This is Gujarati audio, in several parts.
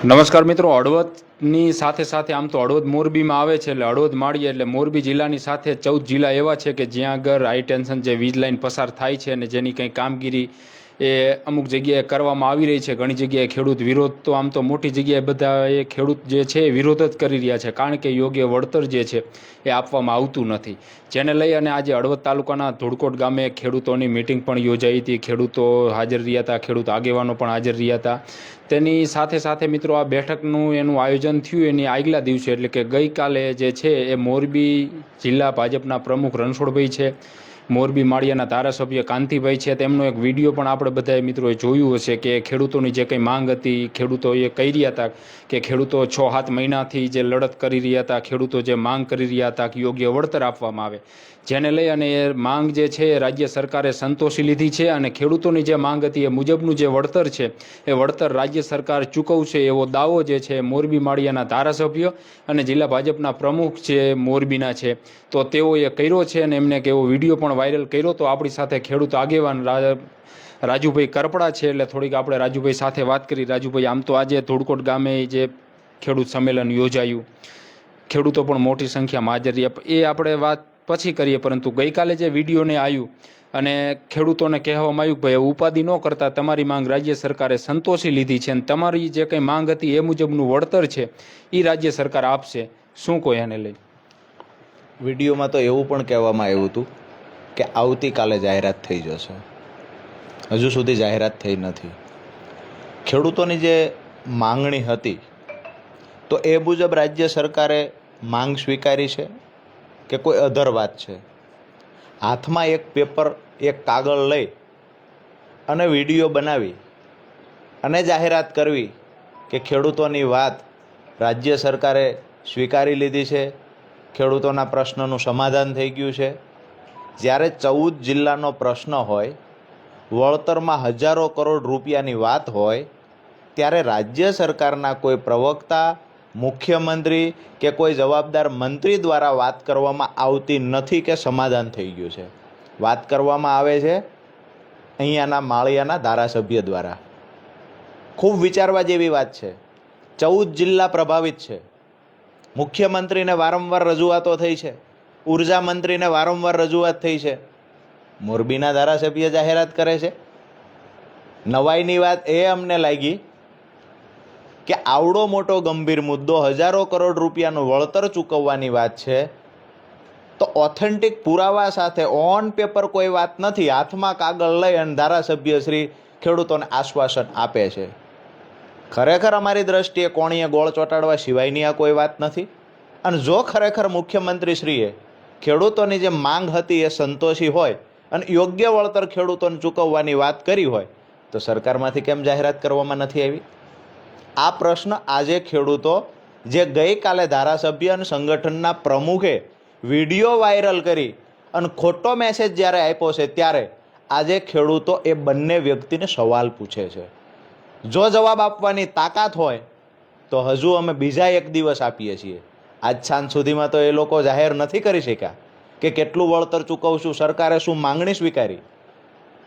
નમસ્કાર મિત્રો, હળવદની સાથે સાથે આમ તો હળવદ મોરબીમાં આવે છે એટલે હળવદ માળીએ એટલે મોરબી જિલ્લાની સાથે ચૌદ જિલ્લા એવા છે કે જ્યાં આગળ હાઈ ટેન્શન જે વીજ લાઇન પસાર થાય છે અને જેની કંઈ કામગીરી એ અમુક જગ્યાએ કરવામાં આવી રહી છે. ઘણી જગ્યાએ ખેડૂત વિરોધ, તો આમ તો મોટી જગ્યાએ બધા એ ખેડૂત જે છે એ વિરોધ જ કરી રહ્યા છે. કારણ કે યોગ્ય વળતર જે છે એ આપવામાં આવતું નથી. જેને લઈ અને આજે હળવદ તાલુકાના ધોળકોટ ગામે ખેડૂતોની મિટિંગ પણ યોજાઈ હતી. ખેડૂતો હાજર રહ્યા હતા, ખેડૂત આગેવાનો પણ હાજર રહ્યા હતા. તેની સાથે સાથે મિત્રો આ બેઠકનું એનું આયોજન થયું. એની આગલા દિવસે એટલે કે ગઈકાલે જે છે એ મોરબી જિલ્લા ભાજપના પ્રમુખ રણછોડભાઈ છે. મોરબી માળિયાના ધારાસભ્ય કાંતિભાઈ છે. તેમનો એક વીડિયો પણ આપણે બધાએ મિત્રોએ જોયું હશે કે ખેડૂતોની જે કંઈ માંગ હતી ખેડૂતોએ કહી રહ્યા હતા કે ખેડૂતો છ સાત મહિનાથી જે લડત કરી રહ્યા હતા, ખેડૂતો જે માંગ કરી રહ્યા હતા કે યોગ્ય વળતર આપવામાં આવે. જેને લઈ અને એ માંગ જે છે એ રાજ્ય સરકારે સંતોષી લીધી છે અને ખેડૂતોની જે માંગ હતી એ મુજબનું જે વળતર છે, એ વળતર રાજ્ય સરકાર ચૂકવશે એવો દાવો જે છે મોરબી માળિયાના ધારાસભ્ય અને જિલ્લા ભાજપના પ્રમુખ જે મોરબીના છે. તો તેઓએ કર્યો છે અને એમને કે એવો વીડિયો પણ વાયરલ કર્યો. તો આપણી સાથે ખેડૂત આગેવાન રાજુભાઈ કરપડા છે એટલે થોડીક આપણે રાજુભાઈ સાથે વાત કરી. રાજુભાઈ, આમ તો આજે ધોળકોટ ગામે જે ખેડૂત સંમેલન યોજાયું. ખેડૂતો પણ મોટી સંખ્યામાં હાજર એ આપણે વાત પછી કરીએ, પરંતુ ગઈકાલે જે વિડીયોને આવ્યું અને ખેડૂતોને કહેવામાં આવ્યું કે ભાઈ ઉપાધિ ન કરતા તમારી માંગ રાજ્ય સરકારે સંતોષી લીધી છે અને તમારી જે કંઈ માંગ હતી એ મુજબનું વળતર છે એ રાજ્ય સરકાર આપશે. શું કોઈ એને લઈ? વિડીયોમાં તો એવું પણ કહેવામાં આવ્યું હતું કે આવતીકાલે જાહેરાત થઈ જશે. હજુ સુધી જાહેરાત થઈ નથી. ખેડૂતોની જે માંગણી હતી, તો એ મુજબ રાજ્ય સરકારે માંગ સ્વીકારી છે. કે કોઈ અધર વાત છે. હાથમાં એક પેપર, એક કાગળ લઈ અને વીડિયો બનાવી અને જાહેરાત કરવી કે ખેડૂતોની વાત રાજ્ય સરકારે સ્વીકારી લીધી છે. ખેડૂતોના પ્રશ્નનું સમાધાન થઈ ગયું છે. જ્યારે ચૌદ જિલ્લાનો પ્રશ્ન હોય, વળતરમાં હજારો કરોડ રૂપિયાની વાત હોય, ત્યારે રાજ્ય સરકારના કોઈ પ્રવક્તા મુખ્યમંત્રી કે કોઈ જવાબદાર મંત્રી દ્વારા વાત કરવામાં આવતી નથી કે સમાધાન થઈ ગયું છે? વાત કરવામાં આવે છે અહીંયાના માળિયાના ધારાસભ્ય દ્વારા. ખૂબ વિચારવા જેવી વાત છે. ચૌદ જિલ્લા પ્રભાવિત છે. મુખ્યમંત્રીને વારંવાર રજૂઆતો થઈ છે. ઊર્જા મંત્રીને વારંવાર રજૂઆત થઈ છે. મોરબીના ધારાસભ્ય જાહેરાત કરે છે. નવાઈની વાત એ અમને લાગી કે આવડો મોટો ગંભીર મુદ્દો હજારો કરોડ રૂપિયાનું વળતર ચૂકવવાની વાત છે? તો ઓથેન્ટિક પુરાવા સાથે ઓન પેપર કોઈ વાત નથી, હાથમાં કાગળ લઈ અને ધારાસભ્ય શ્રી ખેડૂતોને આશ્વાસન આપે છે. ખરેખર અમારી દ્રષ્ટિએ કોણીએ ગોળ ચોંટાડવા સિવાયની આ કોઈ વાત નથી? અને જો ખરેખર મુખ્યમંત્રીશ્રીએ ખેડૂતોની જે માંગ હતી એ સંતોષી હોય અને યોગ્ય વળતર ખેડૂતોને ચૂકવવાની વાત કરી હોય, તો સરકારમાંથી કેમ જાહેરાત કરવામાં નથી આવી? આ પ્રશ્ન આજે ખેડૂતો, જે ગઈકાલે ધારાસભ્ય અને સંગઠનના પ્રમુખે વીડિયો વાયરલ કરી અને ખોટો મેસેજ જ્યારે આપ્યો છે, ત્યારે આજે ખેડૂતો એ બંને વ્યક્તિને સવાલ પૂછે છે. જો જવાબ આપવાની તાકાત હોય, તો હજુ અમે બીજા એક દિવસ આપીએ છીએ. આજ સાંજ સુધીમાં તો એ લોકો જાહેર નથી કરી શક્યા કે કેટલું વળતર ચૂકવશું, સરકારે શું માંગણી સ્વીકારી?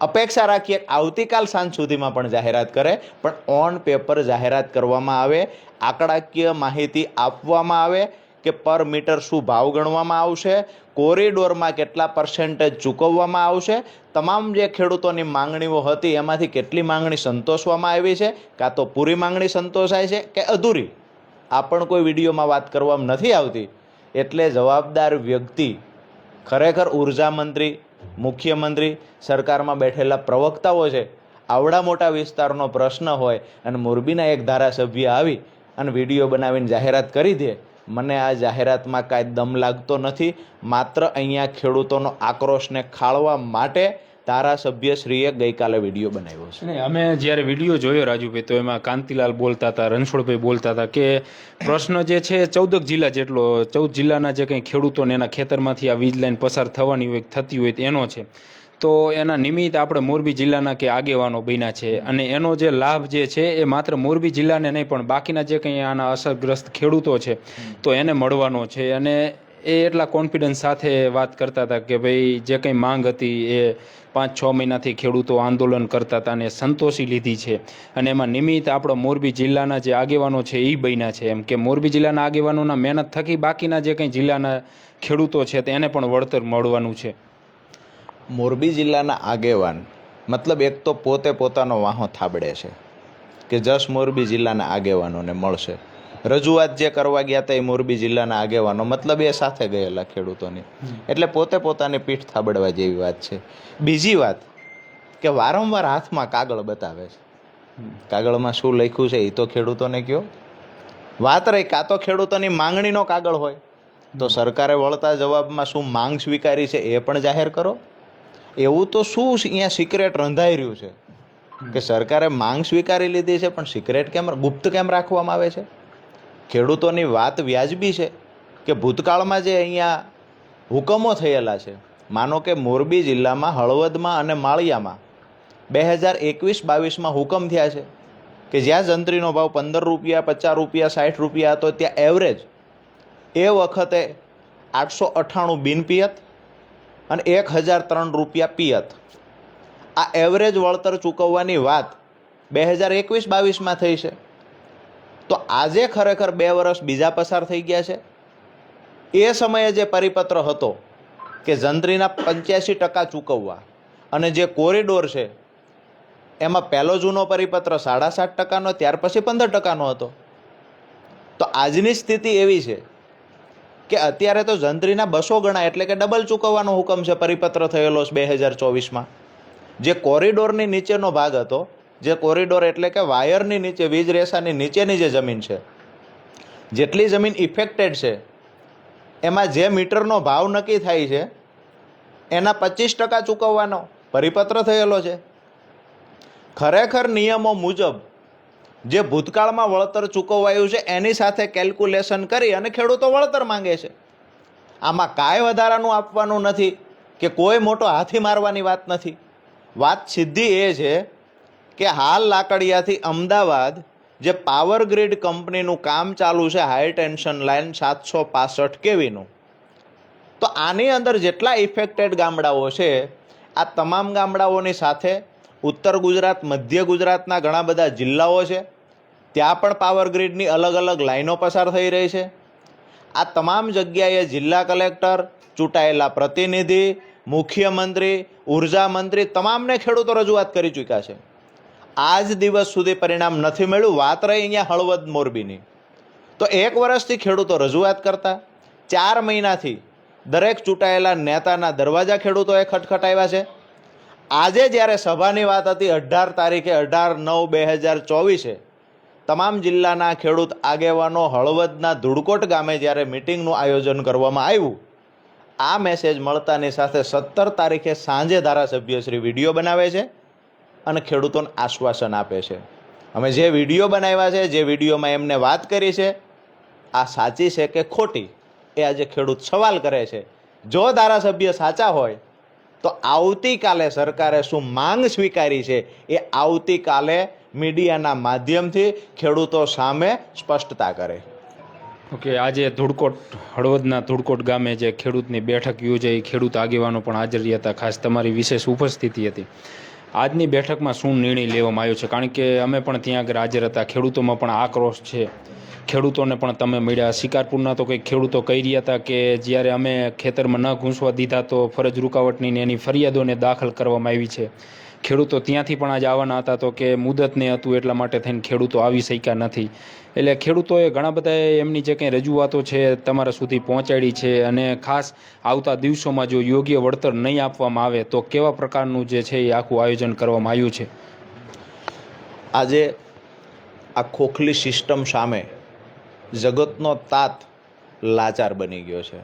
અપેક્ષા રાખીએ આવતીકાલ સાંજ સુધીમાં પણ જાહેરાત કરે, પણ ઓન પેપર જાહેરાત કરવામાં આવે, આંકડાકીય માહિતી આપવામાં આવે કે પર મીટર શું ભાવ ગણવામાં આવશે, કોરિડોરમાં કેટલા પર્સન્ટેજ ચૂકવવામાં આવશે, તમામ જે ખેડૂતોની માંગણીઓ હતી એમાંથી કેટલી માંગણી સંતોષવામાં આવી છે, કાં તો પૂરી માંગણી સંતોષાય છે કે અધૂરી? આ પણ કોઈ વિડીયોમાં વાત કરવામાં નથી આવતી. એટલે જવાબદાર વ્યક્તિ ખરેખર ઊર્જા મંત્રી મુખ્યમંત્રી સરકારમાં બેઠેલા પ્રવક્તાઓ છે. આવડા મોટા વિસ્તારનો પ્રશ્ન હોય અને મોરબીના એક ધારાસભ્ય આવી અને વીડિયો બનાવીને જાહેરાત કરી દે, મને આ જાહેરાતમાં કાંઈ દમ લાગતો નથી. માત્ર અહીંયા ખેડૂતોનો આક્રોશને ખાળવા માટે ધારાસભ્યશ્રીએ ગઈકાલે વીડિયો બનાવ્યો છે. નહીં અમે જ્યારે વીડિયો જોયો રાજુભાઈ, તો એમાં કાંતિલાલ બોલતા હતા, રણછોડભાઈ બોલતા હતા કે પ્રશ્ન જે છે ચૌદક જિલ્લા જેટલો, ચૌદ જિલ્લાના જે કંઈ ખેડૂતોને એના ખેતરમાંથી આ વીજ લાઈન પસાર થવાની હોય, થતી હોય એનો છે. તો એના નિમિત્ત આપણે મોરબી જિલ્લાના કે આગેવાનો બન્યા છે. અને એનો જે લાભ જે છે એ માત્ર મોરબી જિલ્લાને નહીં, પણ બાકીના જે કંઈ આના અસરગ્રસ્ત ખેડૂતો છે, તો એને મળવાનો છે. અને એ એટલા કોન્ફિડન્સ સાથે વાત કરતા હતા કે ભાઈ, જે કંઈ માંગ હતી એ પાંચ છ મહિનાથી ખેડૂતો આંદોલન કરતા હતા અને સંતોષી લીધી છે. અને એમાં નિમિત્ત આપણો મોરબી જિલ્લાના જે આગેવાનો છે એ બન્યા છે. એમ કે મોરબી જિલ્લાના આગેવાનોના મહેનત થકી બાકીના જે કંઈ જિલ્લાના ખેડૂતો છે તેને પણ વળતર મળવાનું છે. મોરબી જિલ્લાના આગેવાન મતલબ એક તો પોતે પોતાનો વાહો થાબડે છે કે જસ મોરબી જિલ્લાના આગેવાનોને મળશે. રજૂઆત જે કરવા ગયા હતા એ મોરબી જિલ્લાના આગેવાનો, મતલબ એ સાથે ગયેલા ખેડૂતોની. એટલે પોતે પોતાની પીઠ થાબડવા જેવી વાત છે. બીજી વાત કે વારંવાર હાથમાં કાગળ બતાવે છે. કાગળમાં શું લખ્યું છે એ તો ખેડૂતોને કહો વાત રહી કાં તો ખેડૂતોની માંગણીનો કાગળ હોય. તો સરકારે વળતા જવાબમાં શું માંગ સ્વીકારી છે એ પણ જાહેર કરો. એવું તો શું અહીંયા સિક્રેટ રંધાઈ રહ્યું છે? કે સરકારે માંગ સ્વીકારી લીધી છે, પણ સિક્રેટ કેમ ગુપ્ત કેમ રાખવામાં આવે છે? ખેડૂતોની વાત વ્યાજબી છે કે ભૂતકાળમાં જે અહીંયા હુકમો થયેલા છે, માનો કે મોરબી જિલ્લામાં, હળવદમાં અને માળિયામાં બે હજાર એકવીસ બાવીસમાં હુકમ થયા છે કે જ્યાં જંત્રીનો ભાવ પંદર રૂપિયા, પચાસ રૂપિયા, સાઠ રૂપિયા હતો, ત્યાં એવરેજ એ વખતે આઠસો અઠ્ઠાણું બિનપિયત અને એક હજાર ત્રણ રૂપિયા પિયત. આ એવરેજ વળતર ચૂકવવાની વાત બે હજાર એકવીસ બાવીસમાં થઈ છે. તો આજે ખરેખર બે વર્ષ બીજા પસાર થઈ ગયા છે. એ સમયે જે પરિપત્ર હતો કે જંત્રીના પંચ્યાસી ટકા ચૂકવવા અને જે કોરિડોર છે, એમાં પહેલો જૂનો પરિપત્ર સાડા સાત ટકાનો, ત્યાર પછી પંદર ટકાનો હતો. તો આજની સ્થિતિ એવી છે કે અત્યારે તો જંત્રીના બસો ગણા એટલે કે ડબલ ચૂકવવાનો હુકમ છે પરિપત્ર થયેલો બે હજાર ચોવીસમાં. જે કોરિડોરની નીચેનો ભાગ હતો જે કોરિડોર એટલે કે વાયરની નીચે, વીજ રેસાની નીચેની જે જમીન છે, જેટલી જમીન ઇફેક્ટેડ છે, એમાં જે મીટરનો ભાવ નક્કી થાય છે, એના પચીસ ટકા ચૂકવવાનો પરિપત્ર થયેલો છે. ખરેખર નિયમો મુજબ જે ભૂતકાળમાં વળતર ચૂકવાયું છે, એની સાથે કેલ્ક્યુલેશન કરી અને ખેડૂતો વળતર માંગે છે. આમાં કાંઈ વધારાનું આપવાનું નથી કે કોઈ મોટો હાથી મારવાની વાત નથી. વાત સીધી એ છે કે હાલ લાકડિયાથી અમદાવાદ જે પાવર ગ્રીડ કંપનીનું કામ ચાલુ છે હાઈ ટેન્શન લાઇન સાતસો પાસઠ કેવીનું, તો આની અંદર જેટલા ઇફેક્ટેડ ગામડાઓ છે, આ તમામ ગામડાઓની સાથે ઉત્તર ગુજરાત, મધ્ય ગુજરાતના ઘણા બધા જિલ્લાઓ છે, ત્યાં પણ પાવર ગ્રીડની અલગ અલગ લાઈનો પસાર થઈ રહી છે. આ તમામ જગ્યાએ જિલ્લા કલેક્ટર, ચૂંટાયેલા પ્રતિનિધિ, મુખ્યમંત્રી ઊર્જા મંત્રી તમામને ખેડૂતો રજૂઆત કરી ચૂક્યા છે. આજ દિવસ સુધી પરિણામ નથી મળ્યું. વાત રહી અહીંયા હળવદ મોરબીની. તો એક વર્ષથી ખેડૂતો રજૂઆત કરતા, ચાર મહિનાથી દરેક ચૂંટાયેલા નેતાના દરવાજા ખેડૂતોએ ખટખટાવ્યા છે. આજે જ્યારે સભાની વાત હતી અઢાર તારીખે, અઢાર નવ બે હજાર ચોવીસે, તમામ જિલ્લાના ખેડૂત આગેવાનો હળવદના ધુડકોટ ગામે જ્યારે મિટિંગનું આયોજન કરવામાં આવ્યું, આ મેસેજ મળતાની સાથે સત્તર તારીખે સાંજે ધારાસભ્ય શ્રી વીડિયો બનાવે છે. અને ખેડૂતોને આશ્વાસન આપે છે. અમે જે વીડિયો બનાવ્યા છે, જે વિડીયોમાં એમને વાત કરી છે, આ સાચી છે કે ખોટી? એ આજે ખેડૂત સવાલ કરે છે. જો ધારાસભ્ય સાચા હોય, તો આવતીકાલે સરકારે શું માંગ સ્વીકારી છે એ આવતીકાલે મીડિયાના માધ્યમથી ખેડૂતો સામે સ્પષ્ટતા કરે. ઓકે, આજે ધુડકોટ, હળવદના ધુડકોટ ગામે જે ખેડૂતની બેઠક યોજાઈ, ખેડૂત આગેવાનો પણ હાજર હતા, ખાસ તમારી વિશેષ ઉપસ્થિતિ હતી. આજની બેઠકમાં શું નિર્ણય લેવામાં આવ્યો છે? કારણ કે અમે પણ ત્યાં આગળ હાજર હતા. ખેડૂતોમાં પણ આક્રોશ છે. ખેડૂતોને પણ તમે મળ્યા. શિકારપુરના તો કંઈક ખેડૂતો કહી રહ્યા હતા કે જ્યારે અમે ખેતરમાં ન ઘૂંસવા દીધા તો ફરજ રૂકાવટની એની ફરિયાદોને દાખલ કરવામાં આવી છે. ખેડૂતો ત્યાંથી પણ આજે આવવાના હતા તો કે મુદત નહીં હતું એટલા માટે થઈને ખેડૂતો આવી શક્યા નથી. એટલે ખેડૂતોએ ઘણા બધા એમની જે કંઈ રજૂઆતો છે તમારા સુધી પહોંચાડી છે અને ખાસ આવતા દિવસોમાં જો યોગ્ય વળતર નહીં આપવામાં આવે તો કેવા પ્રકારનું જે છે એ આખું આયોજન કરવામાં આવ્યું છે? આજે આ ખોખલી સિસ્ટમ સામે જગતનો તાત લાચાર બની ગયો છે.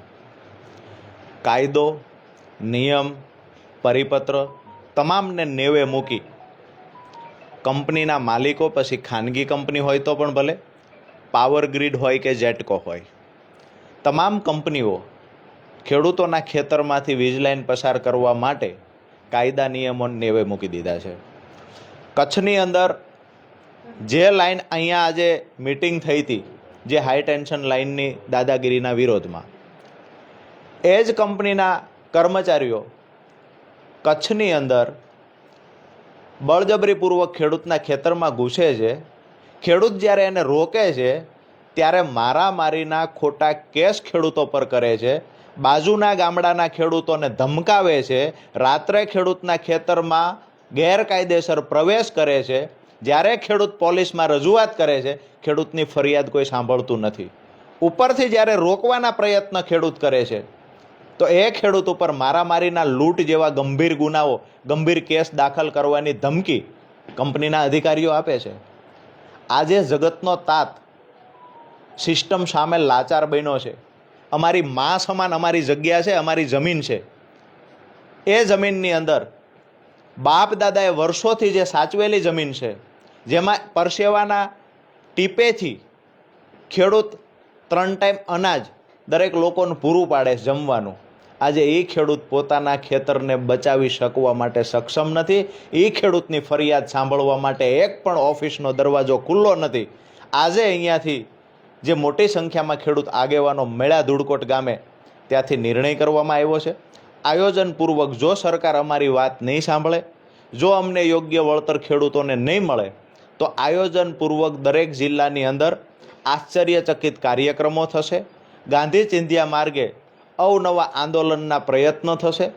કાયદો, નિયમ, પરિપત્ર તમામને નેવે મૂકી. કંપનીના માલિકો પછી ખાનગી કંપની હોય તો પણ ભલે, પાવર ગ્રીડ હોય કે જેટકો હોય. તમામ કંપનીઓ ખેડૂતોના ખેતરમાંથી વીજ લાઇન પસાર કરવા માટે કાયદા નિયમો નેવે મૂકી દીધા છે. કચ્છની અંદર જે લાઈન અહીંયા આજે મિટિંગ થઈ હતી, જે હાઈ ટેન્શન લાઇનની દાદાગીરીના વિરોધમાં, એ જ કંપનીના કર્મચારીઓ કચ્છની અંદર બળજબરીપૂર્વક ખેડૂતના ખેતરમાં ઘૂસે છે. ખેડૂત જ્યારે એને રોકે છે, ત્યારે મારામારીના ખોટા કેસ ખેડૂતો પર કરે છે. બાજુના ગામડાના ખેડૂતોને ધમકાવે છે. રાત્રે ખેડૂતના ખેતરમાં ગેરકાયદેસર પ્રવેશ કરે છે. જ્યારે ખેડૂત પોલીસમાં રજૂઆત કરે છે, ખેડૂતની ફરિયાદ કોઈ સાંભળતું નથી. ઉપરથી જ્યારે રોકવાના પ્રયત્ન ખેડૂત કરે છે તો એ ખેડૂત ઉપર મારામારીના લૂંટ જેવા ગંભીર ગુનાઓ, ગંભીર કેસ દાખલ કરવાની ધમકી કંપનીના અધિકારીઓ આપે છે. આજે જગતનો તાત સિસ્ટમ સામે લાચાર બન્યો છે. અમારી મા સમાન અમારી જગ્યા છે, અમારી જમીન છે. એ જમીનની અંદર બાપ દાદાએ વર્ષોથી જે સાચવેલી જમીન છે, જેમાં પરસેવાના ટીપેથી ખેડૂત ત્રણ ટાઈમ અનાજ દરેક લોકોને પૂરું પાડે જમવાનું. આજે એ ખેડૂત પોતાના ખેતરને બચાવી શકવા માટે સક્ષમ નથી. એ ખેડૂતની ફરિયાદ સાંભળવા માટે એક પણ ઓફિસનો દરવાજો ખુલ્લો નથી. આજે અહીંયાથી જે મોટી સંખ્યામાં ખેડૂત આગેવાનો મેળા ધૂળકોટ ગામે ત્યાંથી નિર્ણય કરવામાં આવ્યો છે. આયોજનપૂર્વક જો સરકાર અમારી વાત નહીં સાંભળે, જો અમને યોગ્ય વળતર ખેડૂતોને નહીં મળે, તો આયોજનપૂર્વક દરેક જિલ્લાની અંદર આશ્ચર્યચકિત કાર્યક્રમો થશે. ગાંધી ચિંધ્યા માર્ગે અવનવા આંદોલનના પ્રયત્નો થશે.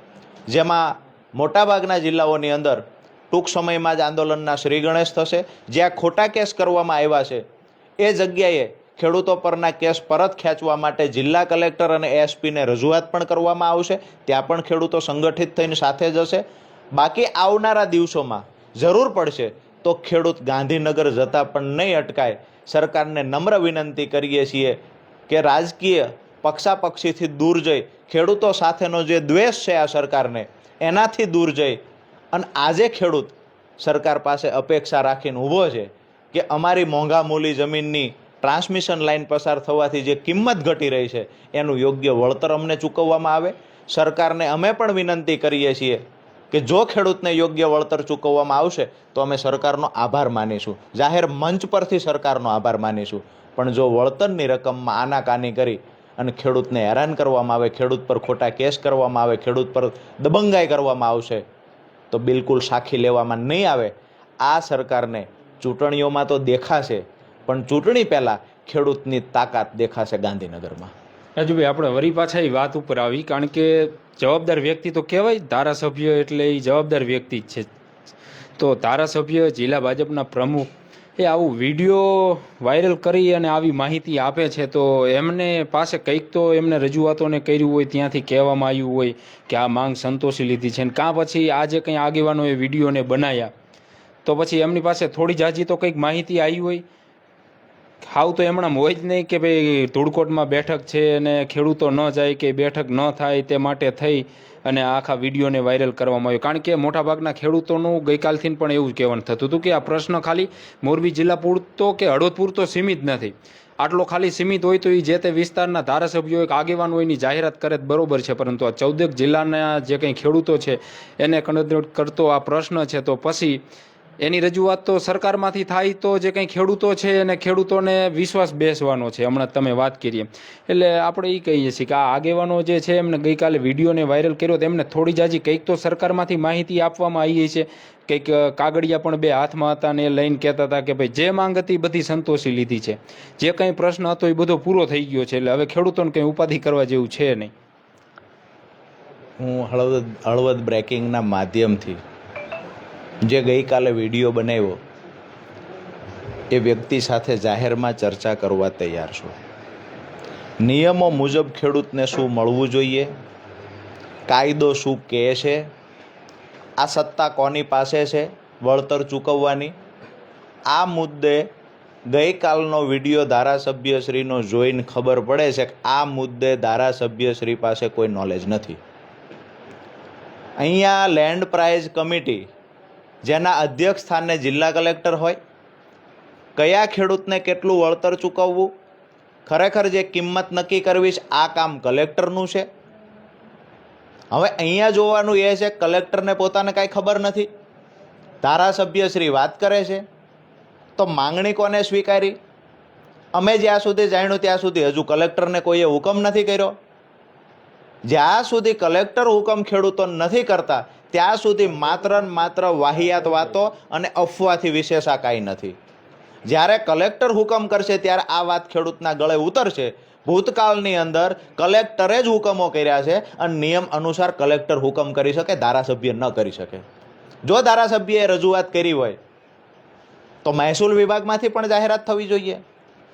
જેમાં મોટાભાગના જિલ્લાઓની અંદર ટૂંક સમયમાં જ આંદોલનના શ્રી ગણેશ થશે. જ્યાં ખોટા કેસ કરવામાં આવ્યા છે, એ જગ્યાએ ખેડૂતો પરના કેસ પરત ખેંચવા માટે જિલ્લા કલેક્ટર અને એસપીને રજૂઆત પણ કરવામાં આવશે. ત્યાં પણ ખેડૂતો સંગઠિત થઈને સાથે જશે બાકી આવનારા દિવસોમાં જરૂર પડશે તો ખેડૂત ગાંધીનગર જતા પણ નહીં અટકાય. સરકારને નમ્ર વિનંતી કરીએ છીએ કે રાજકીય પક્ષાપક્ષીથી દૂર જઈ, ખેડૂતો સાથેનો જે દ્વેષ છે આ સરકારને, એનાથી દૂર જઈ. અને આજે ખેડૂત સરકાર પાસે અપેક્ષા રાખીને ઊભો છે કે અમારી મોંઘા મૂલી જમીનની ટ્રાન્સમિશન લાઇન પસાર થવાથી જે કિંમત ઘટી રહી છે, એનું યોગ્ય વળતર અમને ચૂકવવામાં આવે. સરકારને અમે પણ વિનંતી કરીએ છીએ કે જો ખેડૂતને યોગ્ય વળતર ચૂકવવામાં આવશે, તો અમે સરકારનો આભાર માનીશું. જાહેર મંચ પરથી સરકારનો આભાર માનીશું. પણ જો વળતરની રકમમાં આનાકાની કરી અને ખેડૂતને હેરાન કરવામાં આવે, ખેડૂત પર ખોટા કેસ કરવામાં આવે, ખેડૂત પર દબંગાઈ કરવામાં આવશે, તો બિલકુલ સાખી લેવામાં નહીં આવે. આ સરકારને ચૂંટણીઓમાં તો દેખાશે, પણ ચૂંટણી પહેલાં ખેડૂતની તાકાત દેખાશે ગાંધીનગરમાં. રાજુભાઈ, આપણે વરી પાછા એ વાત ઉપર આવી, કારણ કે જવાબદાર વ્યક્તિ તો કહેવાય ધારાસભ્ય એટલે એ જવાબદાર વ્યક્તિ જ છે. તો ધારાસભ્ય જિલ્લા ભાજપના પ્રમુખ એ આવું વીડિયો વાયરલ કરી અને આવી માહિતી આપે છે, તો એમને પાસે કંઈક તો એમને રજૂઆતોને કર્યું હોય, ત્યાંથી કહેવામાં આવ્યું હોય કે આ માંગ સંતોષી લીધી છે. ને કાં પછી આ જે કંઈ આગેવાનો એ વિડીયોને બનાવ્યા તો પછી એમની પાસે થોડી જાજી તો કંઈક માહિતી આવી હોય. હાવ તો એમણામ હોય જ નહીં કે ભાઈ ધૂળકોટમાં બેઠક છે અને ખેડૂતો ન જાય કે બેઠક ન થાય તે માટે થઈ. અને આખા વિડીયોને વાયરલ કરવામાં આવ્યો. કારણ કે મોટાભાગના ખેડૂતોનું ગઈકાલથી પણ એવું કહેવાનું થતું હતું કે આ પ્રશ્ન ખાલી મોરબી જિલ્લા પૂરતો કે હળવદ પૂરતો સીમિત નથી. આટલો ખાલી સીમિત હોય તો એ જે તે વિસ્તારના ધારાસભ્યો એક આગેવાન હોય એની જાહેરાત કરે બરોબર છે. પરંતુ આ ચૌદક જિલ્લાના જે કંઈ ખેડૂતો છે એને કન્વર્ટ કરતો આ પ્રશ્ન છે તો પછી એની રજૂઆત તો સરકારમાંથી થાય તો જે કંઈ ખેડૂતો છે અને ખેડૂતોને વિશ્વાસ બેસવાનો છે. હમણાં તમે વાત કરીએ એટલે આપણે એ કહીએ છીએ કે આ આગેવાનો જે છે એમને ગઈકાલે વિડીયોને વાયરલ કર્યો તો એમને થોડી જાજી કંઈક તો સરકારમાંથી માહિતી આપવામાં આવી છે. કંઈક કાગળિયા પણ બે હાથમાં હતા ને એ લઈને કહેતા હતા કે ભાઈ જે માંગ હતી બધી સંતોષી લીધી છે. જે કંઈ પ્રશ્ન હતો એ બધો પૂરો થઈ ગયો છે. એટલે હવે ખેડૂતોને કંઈ ઉપાધિ કરવા જેવું છે નહીં. હું હળવદ હળવદ બ્રેકિંગના માધ્યમથી જે ગઈકાલે વીડિયો બનાવ્યો, એ વ્યક્તિ સાથે જાહેરમાં ચર્ચા કરવા તૈયાર છું. નિયમો મુજબ ખેડૂતને શું મળવું જોઈએ? કાયદો શું કહે છે? આ સત્તા કોની પાસે છે? વળતર ચૂકવવાની? આ મુદ્દે ગઈકાલનો વીડિયો ધારાસભ્યશ્રીનો જોઈને ખબર પડે છે કે આ મુદ્દે ધારાસભ્યશ્રી પાસે કોઈ નોલેજ નથી. અહીંયા લેન્ડ પ્રાઇઝ કમિટી જેના અધ્યક્ષ સ્થાને જિલ્લા કલેક્ટર હોય. કયા ખેડૂતને કેટલું વળતર ચૂકવવું? ખરેખર જે કિંમત નક્કી કરવી છે, આ કામ કલેક્ટરનું છે. હવે અહીંયા જોવાનું એ છે, કલેક્ટરને પોતાને કાંઈ ખબર નથી. ધારાસભ્ય શ્રી વાત કરે છે. તો માંગણી કોને સ્વીકારી? અમે જ્યાં સુધી જાણ્યું ત્યાં સુધી હજુ કલેક્ટરને કોઈએ હુકમ નથી કર્યો. જ્યાં સુધી કલેક્ટર હુકમ ખેડૂતો નથી કરતા ત્યાં સુધી માત્ર ને માત્ર વાહિયાત વાતો અને અફવાથી વિશેષ કાંઈ નથી. જ્યારે કલેક્ટર હુકમ કરશે ત્યારે આ વાત ખેડૂતના ગળે ઉતરશે. ભૂતકાળની અંદર કલેક્ટરે જ હુકમો કર્યા છે અને નિયમ અનુસાર કલેક્ટર હુકમ કરી શકે, ધારાસભ્ય ન કરી શકે. જો ધારાસભ્યએ રજૂઆત કરી હોય, તો મહેસૂલ વિભાગમાંથી પણ જાહેરાત થવી જોઈએ.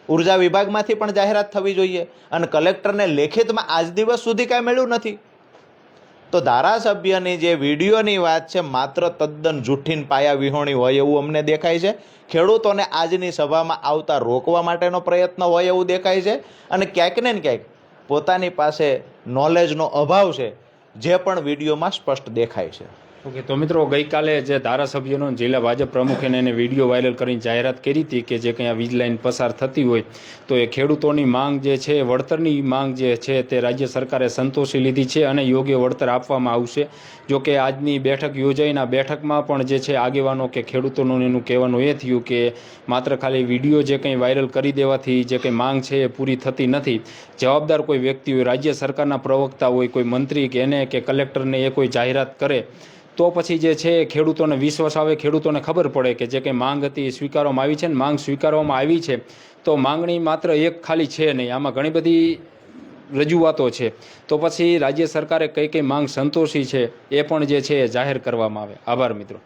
ઊર્જા વિભાગમાંથી પણ જાહેરાત થવી જોઈએ. અને કલેક્ટરને લેખિતમાં આજ દિવસ સુધી કાંઈ મળ્યું નથી. તો ધારાસભ્યની જે વિડીયોની વાત છે, માત્ર તદ્દન જૂઠીન પાયા વિહોણી હોય એવું અમને દેખાય છે. ખેડૂતોને આજની સભામાં આવતા રોકવા માટેનો પ્રયત્ન હોય એવું દેખાય છે. અને ક્યાંક ને ક્યાંક પોતાની પાસે નોલેજનો અભાવ છે, જે પણ વિડીયોમાં સ્પષ્ટ દેખાય છે. ઓકે, તો મિત્રો ગઈકાલે જે ધારાસભ્યનો જિલ્લા ભાજપ પ્રમુખે એને વીડિયો વાયરલ કરીને જાહેરાત કરી હતી કે જે કંઈ આ વીજ લાઇન પસાર થતી હોય, તો એ ખેડૂતોની માંગ જે છે વળતરની માંગ જે છે, તે રાજ્ય સરકારે સંતોષી લીધી છે અને યોગ્ય વળતર આપવામાં આવશે. જો કે આજની બેઠક યોજાઈના બેઠકમાં પણ જે છે, આગેવાનો કે ખેડૂતોનું એનું કહેવાનું એ થયું કે માત્ર ખાલી વીડિયો જે કંઈ વાયરલ કરી દેવાથી જે કંઈ માંગ છે, એ પૂરી થતી નથી. જવાબદાર કોઈ વ્યક્તિ હોય, રાજ્ય સરકારના પ્રવક્તા હોય, કોઈ મંત્રી કે એને કે કલેક્ટરને એ કોઈ જાહેરાત કરે તો પછી જે છે, ખેડૂતોને વિશ્વાસ આવે, ખેડૂતોને ખબર પડે કે જે કંઈ માંગ હતી એ સ્વીકારવામાં આવી છે ને માંગ સ્વીકારવામાં આવી છે, તો માંગણી માત્ર એક ખાલી છે નહીં, આમાં ઘણી બધી રજૂઆતો છે. તો પછી રાજ્ય સરકારે કઈ કઈ માંગ સંતોષી છે એ પણ જે છે જાહેર કરવામાં આવે. આભાર મિત્રો.